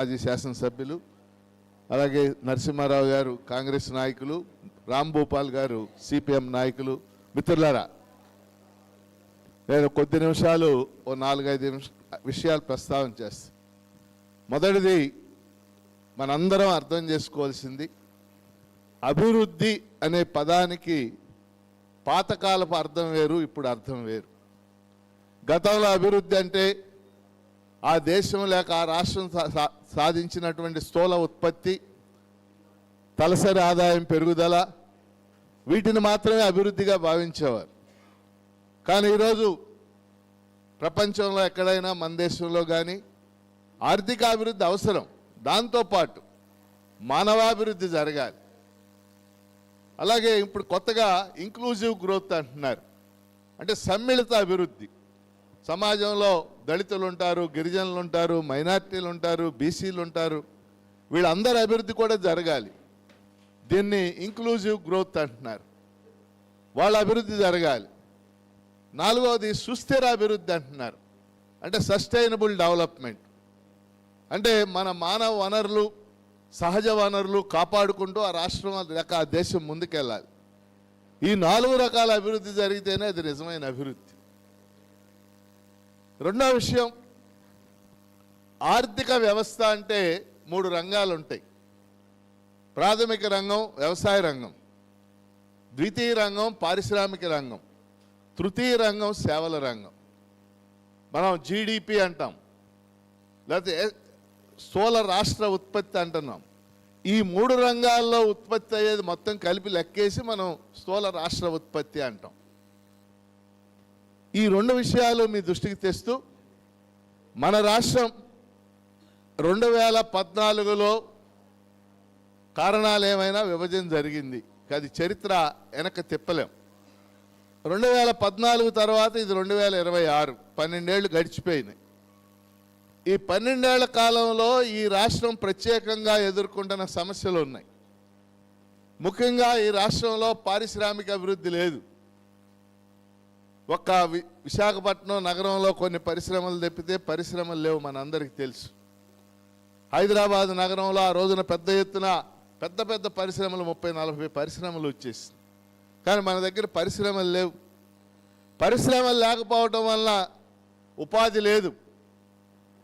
మాజీ శాసనసభ్యులు అలాగే నరసింహారావు గారు కాంగ్రెస్ నాయకులు రామ్ భూపాల్ గారు సిపిఎం నాయకులు. మిత్రులారా నేను కొద్ది నిమిషాలు ఓ నాలుగైదు నిమిష విషయాలు ప్రస్తావన చేస్తాను మొదటిది మనందరం అర్థం చేసుకోవాల్సింది అభివృద్ధి అనే పదానికి పాతకాలపు అర్థం వేరు ఇప్పుడు అర్థం వేరు. గతంలో అభివృద్ధి అంటే ఆ దేశం లేక ఆ రాష్ట్రం సా- సాధించినటువంటి స్థూల ఉత్పత్తి తలసరి ఆదాయం పెరుగుదల వీటిని మాత్రమే అభివృద్ధిగా భావించేవారు. కానీ ఈరోజు ప్రపంచంలో ఎక్కడైనా మన దేశంలో కానీ ఆర్థిక అభివృద్ధి అవసరం. దాంతోపాటు మానవాభివృద్ధి జరగాలి. అలాగే ఇప్పుడు కొత్తగా ఇంక్లూజివ్ గ్రోత్ అంటున్నారు. అంటే సమ్మిళిత అభివృద్ధి. సమాజంలో దళితులు ఉంటారు గిరిజనులు ఉంటారు మైనార్టీలు ఉంటారు బీసీలు ఉంటారు వీళ్ళందరి అభివృద్ధి కూడా జరగాలి. దీన్ని ఇంక్లూజివ్ గ్రోత్ అంటున్నారు. వాళ్ళ అభివృద్ధి జరగాలి. నాలుగవది సుస్థిర అభివృద్ధి అంటున్నారు. అంటే సస్టైనబుల్ డెవలప్మెంట్ అంటే మన మానవ వనరులు సహజ వనరులు కాపాడుకుంటూ ఆ రాష్ట్రం లేక ఆ దేశం ముందుకెళ్ళాలి. ఈ నాలుగు రకాల అభివృద్ధి జరిగితేనే అది నిజమైన అభివృద్ధి. రెండో విషయం ఆర్థిక వ్యవస్థ అంటే మూడు రంగాలు ఉంటాయి ప్రాథమిక రంగం వ్యవసాయ రంగం. ద్వితీయ రంగం పారిశ్రామిక రంగం. తృతీయ రంగం సేవల రంగం. మనం జీడిపి అంటాం. లేకపోతే స్థూల రాష్ట్ర ఉత్పత్తి అంటున్నాం. ఈ మూడు రంగాల్లో ఉత్పత్తి అయ్యేది మొత్తం కలిపి లెక్కేసి మనం స్థూల రాష్ట్ర ఉత్పత్తి అంటాం. ఈ రెండు విషయాలు మీ దృష్టికి తెస్తూ మన రాష్ట్రం రెండు వేల పద్నాలుగులో కారణాలు ఏమైనా విభజన జరిగింది. అది చరిత్ర వెనక తిప్పలేం. రెండు వేల పద్నాలుగు తర్వాత ఇది రెండు వేల ఇరవై ఆరు. పన్నెండేళ్ళు గడిచిపోయినాయి. ఈ పన్నెండేళ్ళ కాలంలో ఈ రాష్ట్రం ప్రత్యేకంగా ఎదుర్కొంటున్న సమస్యలు ఉన్నాయి. ముఖ్యంగా ఈ రాష్ట్రంలో పారిశ్రామిక అభివృద్ధి లేదు. ఒక్క వి- విశాఖపట్నం నగరంలో కొన్ని పరిశ్రమలు తెప్పితే పరిశ్రమలు లేవు మనందరికీ తెలుసు. హైదరాబాద్ నగరంలో ఆ రోజున పెద్ద ఎత్తున పెద్ద పెద్ద పరిశ్రమలు ముప్పై నలభై పరిశ్రమలు వచ్చేసి కానీ మన దగ్గర పరిశ్రమలు లేవు. పరిశ్రమలు లేకపోవటం వల్ల ఉపాధి లేదు.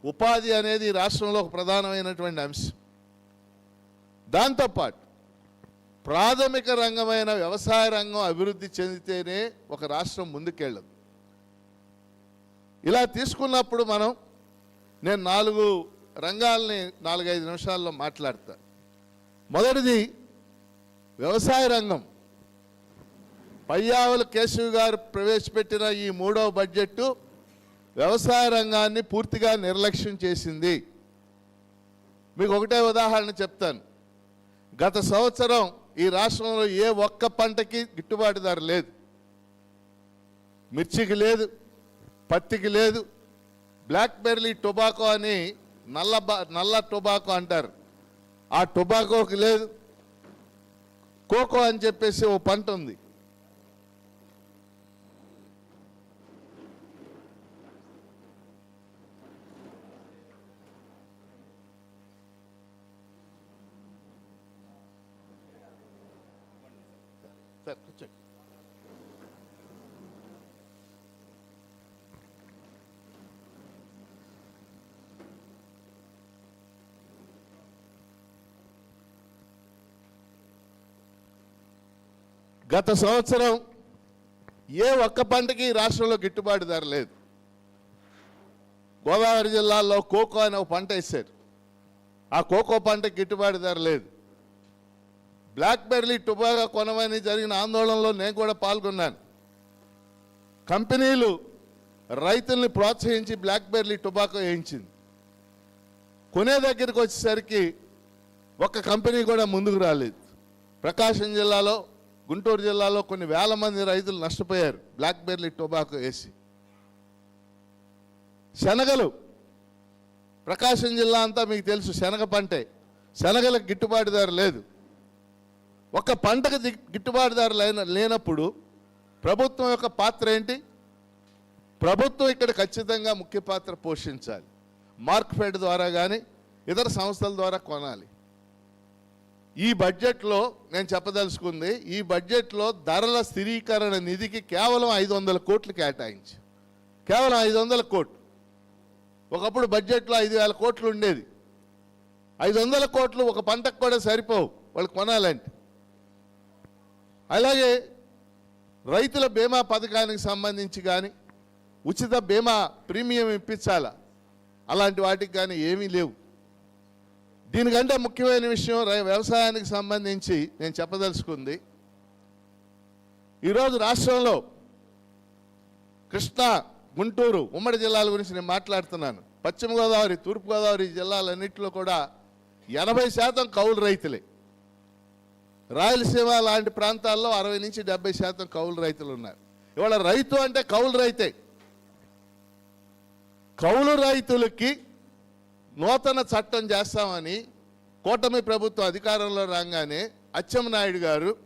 ఉపాధి అనేది రాష్ట్రంలో ఒక ప్రధానమైనటువంటి అంశం. దాంతోపాటు ప్రాథమిక రంగమైన వ్యవసాయ రంగం అభివృద్ధి చెందితేనే ఒక రాష్ట్రం ముందుకెళ్ళదు. ఇలా తీసుకున్నప్పుడు మనం నేను నాలుగు రంగాల్ని నాలుగైదు నిమిషాల్లో మాట్లాడతా. మొదటిది వ్యవసాయ రంగం. పయ్యావుల కేశవ్ గారు ప్రవేశపెట్టిన ఈ మూడవ బడ్జెట్ వ్యవసాయ రంగాన్ని పూర్తిగా నిర్లక్ష్యం చేసింది. మీకు ఒకటే ఉదాహరణ చెప్తాను. గత సంవత్సరం ఈ రాష్ట్రంలో ఏ ఒక్క పంటకి గిట్టుబాటు ధర లేదు. మిర్చికి లేదు పత్తికి లేదు బ్లాక్ బెర్రీ టొబాకో అని నల్ల నల్ల టొబాకో అంటారు. ఆ టొబాకోకి లేదు. కోకో అని చెప్పేసి ఓ పంట ఉంది. సార్ కూర్చోండి గత సంవత్సరం ఏ ఒక్క పంటకి రాష్ట్రంలో గిట్టుబాటు ధర లేదు. గోదావరి జిల్లాలో కోకో అనే ఒక పంట వేశారు. ఆ కోకో పంటకి గిట్టుబాటు ధర లేదు. బ్లాక్ బెర్రీ టుబాగా కొనమని జరిగిన ఆందోళనలో నేను కూడా పాల్గొన్నాను. కంపెనీలు రైతుల్ని ప్రోత్సహించి బ్లాక్ బెర్రీ టొబాకో వేయించింది. కొనే దగ్గరికి వచ్చేసరికి ఒక్క కంపెనీ కూడా ముందుకు రాలేదు. ప్రకాశం జిల్లాలో గుంటూరు జిల్లాలో కొన్ని వేల మంది రైతులు నష్టపోయారు బ్లాక్ బెర్రీ టొబాకో వేసి. శనగలు ప్రకాశం జిల్లా అంతా మీకు తెలుసు శనగ పంటే. శనగలకు గిట్టుబాటు ధర లేదు. ఒక పంటకు ది- గిట్టుబాటు ధర లేనప్పుడు ప్రభుత్వం యొక్క పాత్ర ఏంటి? ప్రభుత్వం ఇక్కడ ఖచ్చితంగా ముఖ్య పాత్ర పోషించాలి. మార్క్ఫెడ్ ద్వారా కానీ ఇతర సంస్థల ద్వారా కొనాలి. ఈ బడ్జెట్లో నేను చెప్పదలుచుకుంది ఈ బడ్జెట్లో ధరల స్థిరీకరణ నిధికి కేవలం ఐదు వందల కోట్లు కేటాయించి. కేవలం ఐదు వందల కోట్లు. ఒకప్పుడు బడ్జెట్లో ఐదు వేల కోట్లు ఉండేది. ఐదు వందల కోట్లు ఒక పంటకు కూడా సరిపోవు. వాళ్ళు కొనాలంటే. అలాగే రైతుల బీమా పథకానికి సంబంధించి కానీ ఉచిత బీమా ప్రీమియం ఇప్పించాలా? అలాంటి వాటికి కానీ ఏమీ లేవు. దీనికంటే ముఖ్యమైన విషయం వ్యవసాయానికి సంబంధించి నేను చెప్పదలుచుకుంది. ఈరోజు రాష్ట్రంలో కృష్ణా గుంటూరు ఉమ్మడి జిల్లాల గురించి నేను మాట్లాడుతున్నాను. పశ్చిమ గోదావరి తూర్పుగోదావరి జిల్లాలన్నింటిలో కూడా ఎనభై శాతం కౌలు రైతులే. రాయలసీమ లాంటి ప్రాంతాల్లో అరవై నుంచి డెబ్బై శాతం కౌలు రైతులు ఉన్నారు. ఇవాళ రైతు అంటే కౌలు రైతే. కౌలు రైతులకి నూతన చట్టం చేస్తామని కూటమి ప్రభుత్వం అధికారంలో రాగానే అచ్చెంనాయుడు గారు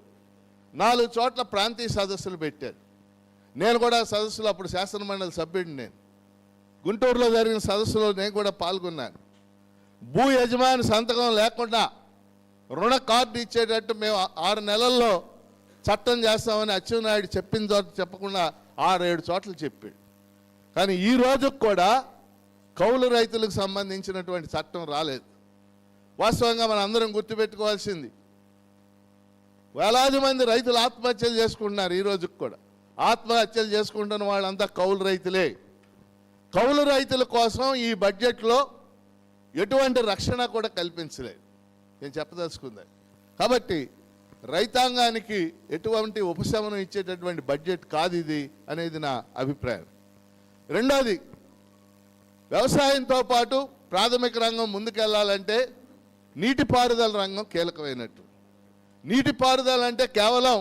నాలుగు చోట్ల ప్రాంతీయ సదస్సులు పెట్టారు. నేను కూడా సదస్సులో అప్పుడు శాసనమండలి సభ్యుడిని నేను. గుంటూరులో జరిగిన సదస్సులో నేను కూడా పాల్గొన్నాను. భూ యజమాని సంతకం లేకుండా రుణ కార్డు ఇచ్చేటట్టు మేము ఆరు నెలల్లో చట్టం చేస్తామని అచ్చెన్నాయుడు చెప్పిన చోట చెప్పకుండా ఆరేడు చోట్ల చెప్పాడు. కానీ ఈ రోజుకు కూడా కౌలు రైతులకు సంబంధించినటువంటి చట్టం రాలేదు. వాస్తవంగా మనం అందరం గుర్తుపెట్టుకోవాల్సింది. వేలాది మంది రైతులు ఆత్మహత్యలు చేసుకుంటున్నారు ఈ రోజుకు కూడా. ఆత్మహత్యలు చేసుకుంటున్న వాళ్ళంతా కౌలు రైతులే. కౌలు రైతుల కోసం ఈ బడ్జెట్లో ఎటువంటి రక్షణ కూడా కల్పించలేదు. నేను చెప్పదలుచుకుంది. కాబట్టి రైతాంగానికి ఎటువంటి ఉపశమనం ఇచ్చేటటువంటి బడ్జెట్ కాదు ఇది అనేది నా అభిప్రాయం. రెండోది వ్యవసాయంతో పాటు ప్రాథమిక రంగం ముందుకెళ్ళాలంటే నీటిపారుదల రంగం కీలకమైనట్టు. నీటిపారుదల అంటే కేవలం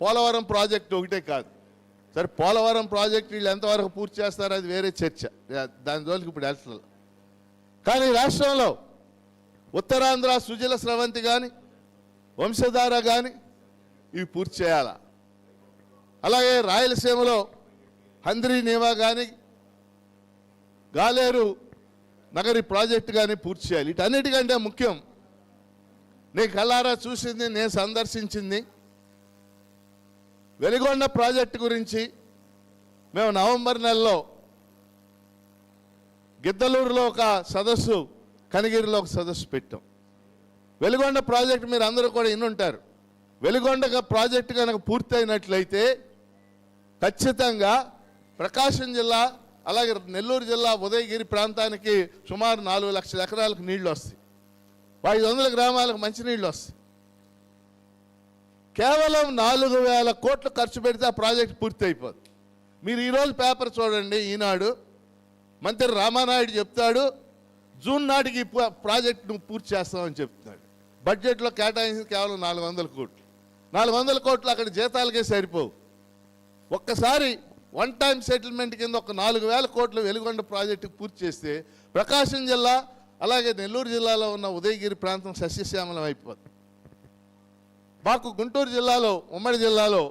పోలవరం ప్రాజెక్టు ఒకటే కాదు. సరే పోలవరం ప్రాజెక్టు వీళ్ళు ఎంతవరకు పూర్తి చేస్తారో అది వేరే చర్చ. దాని జోలికి ఇప్పుడు వెళ్తున్నారు కానీ రాష్ట్రంలో ఉత్తరాంధ్ర సుజల స్రవంతి కానీ వంశధార కానీ ఇవి పూర్తి చేయాలా? అలాగే రాయలసీమలో హంద్రీ నీవా కానీ గాలేరు నగరి ప్రాజెక్టు కానీ పూర్తి చేయాలి. వీటన్నిటికంటే ముఖ్యం నేను కళ్ళారా చూసింది నేను సందర్శించింది. వెలిగొండ ప్రాజెక్టు గురించి మేము నవంబర్ నెలలో గిద్దలూరులో ఒక సదస్సు కనిగిరిలో ఒక సదస్సు పెట్టాం. వెలిగొండ ప్రాజెక్ట్ మీరు అందరూ కూడా ఇన్నుంటారు వెలుగొండ ప్రాజెక్టు కనుక పూర్తయినట్లయితే ఖచ్చితంగా ప్రకాశం జిల్లా అలాగే నెల్లూరు జిల్లా ఉదయగిరి ప్రాంతానికి సుమారు నాలుగు లక్షల ఎకరాలకు నీళ్ళు వస్తాయి. ఐదు వందల గ్రామాలకు మంచినీళ్ళు వస్తాయి. కేవలం నాలుగు వేల కోట్లు ఖర్చు పెడితే ఆ ప్రాజెక్ట్ పూర్తి అయిపోతుంది మీరు ఈరోజు పేపర్ చూడండి ఈనాడు మంత్రి రామానాయుడు చెప్తాడు జూన్ నాటికి ప్రాజెక్టును పూర్తి చేస్తామని చెప్తున్నాడు. బడ్జెట్లో కేటాయించింది కేవలం నాలుగు వందల కోట్లు. నాలుగు వందల కోట్లు అక్కడ జీతాలకే సరిపోవు. ఒక్కసారి వన్ టైం సెటిల్మెంట్ కింద ఒక నాలుగు వేల కోట్లు వెలుగొండ ప్రాజెక్టు పూర్తి చేస్తే ప్రకాశం జిల్లా అలాగే నెల్లూరు జిల్లాలో ఉన్న ఉదయగిరి ప్రాంతం సస్యశ్యామలం అయిపోతుంది మాకు గుంటూరు జిల్లాలో ఉమ్మడి జిల్లాలో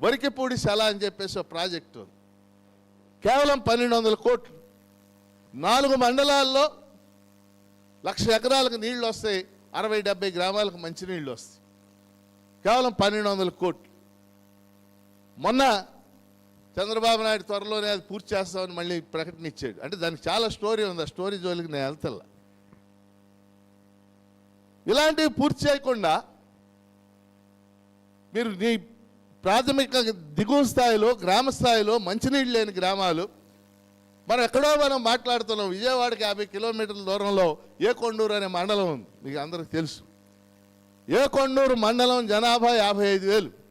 వరికిపూడి శల అని చెప్పేసి ఒక ప్రాజెక్టు కేవలం పన్నెండు వందల కోట్లు. నాలుగు మండలాల్లో లక్ష ఎకరాలకు నీళ్ళు వస్తాయి అరవై డెబ్బై గ్రామాలకు మంచినీళ్ళు వస్తాయి. కేవలం పన్నెండు వందల కోట్లు. మొన్న చంద్రబాబు నాయుడు త్వరలోనే అది పూర్తి చేస్తామని మళ్ళీ ప్రకటన ఇచ్చాడు. అంటే దానికి చాలా స్టోరీ ఉంది ఆ స్టోరీ జోలికి నేను వెళ్తల్లా. ఇలాంటివి పూర్తి చేయకుండా మీరు నీ ప్రాథమిక దిగువ స్థాయిలో గ్రామ స్థాయిలో మంచినీళ్ళు లేని గ్రామాలు మనం ఎక్కడో మనం మాట్లాడుతున్నాం విజయవాడకి యాభై కిలోమీటర్ల దూరంలో ఏ కొండూరు అనే మండలం ఉంది. మీకు అందరికి తెలుసు. ఏ కొండూరు మండలం జనాభా యాభై ఐదు వేలు.